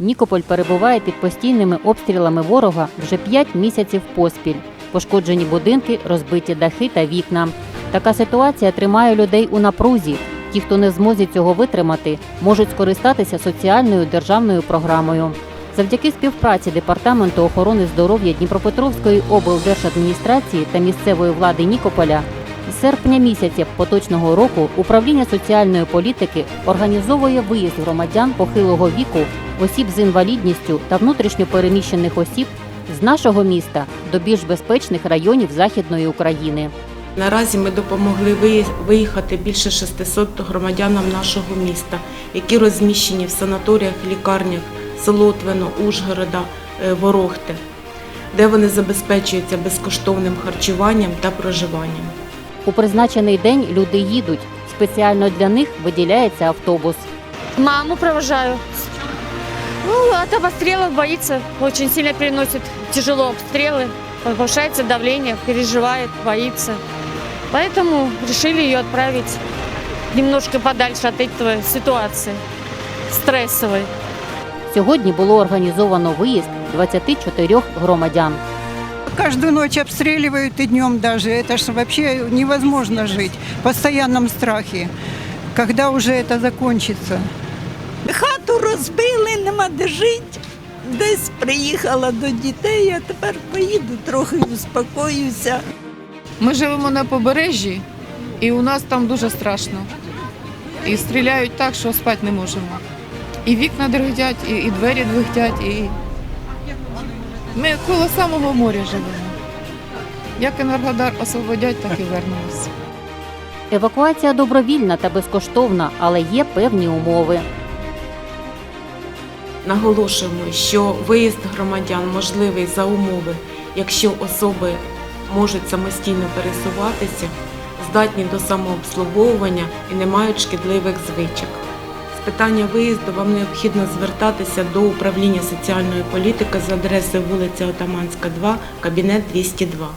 Нікополь перебуває під постійними обстрілами ворога вже 5 місяців поспіль. Пошкоджені будинки, розбиті дахи та вікна. Така ситуація тримає людей у напрузі. Ті, хто не в змозі цього витримати, можуть скористатися соціальною державною програмою. Завдяки співпраці Департаменту охорони здоров'я Дніпропетровської облдержадміністрації та місцевої влади Нікополя з серпня місяця поточного року управління соціальної політики організовує виїзд громадян похилого віку, осіб з інвалідністю та внутрішньо переміщених осіб з нашого міста до більш безпечних районів Західної України. Наразі ми допомогли виїхати більше 600 громадянам нашого міста, які розміщені в санаторіях, лікарнях Солотвино, Ужгорода, е, Ворохти, де вони забезпечуються безкоштовним харчуванням та проживанням. У призначений день люди їдуть. Спеціально для них виділяється автобус. Маму провожаю. Ну, от обстрелов боится, очень сильно переносит тяжело обстрелы, повышается давление, переживает, боится. Поэтому решили ее отправить немножко подальше от этого ситуации стрессовой. Сьогодні було організовано виїзд 24 громадян. Каждую ночь обстреливают и днем даже. Это ж вообще невозможно жить в постоянном страхе. Когда уже это закончится? Хату розбили, нема де жити. Десь приїхала до дітей, а тепер поїду, трохи успокоюся. Ми живемо на побережжі, і у нас там дуже страшно. І стріляють так, що спати не можемо. І вікна дригтять, і, і двері двигтять, і ми коло самого моря живемо. Як Енергодар освободять, так і вернемось. Евакуація добровільна та безкоштовна, але є певні умови. Наголошуємо, що виїзд громадян можливий за умови, якщо особи можуть самостійно пересуватися, здатні до самообслуговування і не мають шкідливих звичок. Питання виїзду вам необхідно звертатися до управління соціальної політики за адресою вулиця Отаманська, 2, кабінет 202.